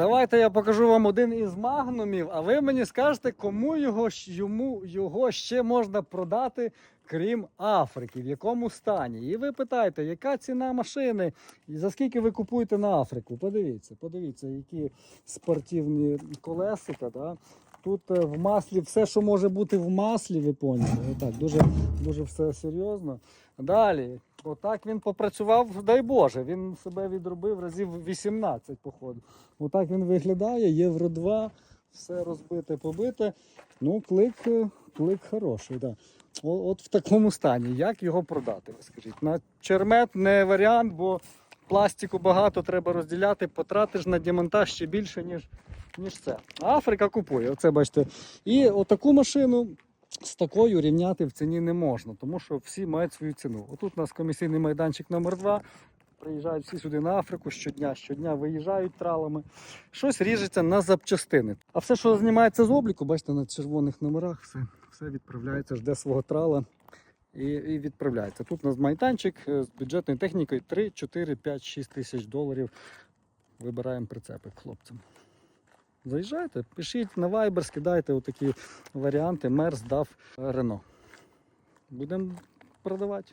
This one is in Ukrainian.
Давайте я покажу вам один із магнумів, а ви мені скажете, кому його, йому, його ще можна продати, крім Африки, в якому стані. І ви питаєте, яка ціна машини і за скільки ви купуєте на Африку? Подивіться, подивіться, які спортивні колесика. Да? Тут е, в маслі все, що може бути в маслі, ви поняли. Отак, дуже, дуже все серйозно. Далі, отак він попрацював, дай Боже, він себе відробив разів 18, походу. Отак він виглядає, Євро 2, все розбите, побите. Ну, клик, е, клик хороший. Да. От в такому стані. Як його продати, скажіть? На чермет не варіант, бо пластику багато треба розділяти, потратиш на демонтаж ще більше, ніж, ніж це. Африка купує, оце бачите. І отаку машину з такою рівняти в ціні не можна, тому що всі мають свою ціну. Отут у нас комісійний майданчик номер 2 Приїжджають всі сюди на Африку щодня, щодня виїжджають тралами. Щось ріжеться на запчастини. А все, що знімається з обліку, бачите, на червоних номерах, все, все відправляється, жде свого трала і, і відправляється. Тут у нас майданчик е, з бюджетною технікою 3, 4, 5, 6 тисяч доларів. Вибираємо прицепи хлопцям. Заїжджайте, пишіть на Viber, скидайте отакі варіанти. Мерс дав Рено. Будемо продавати.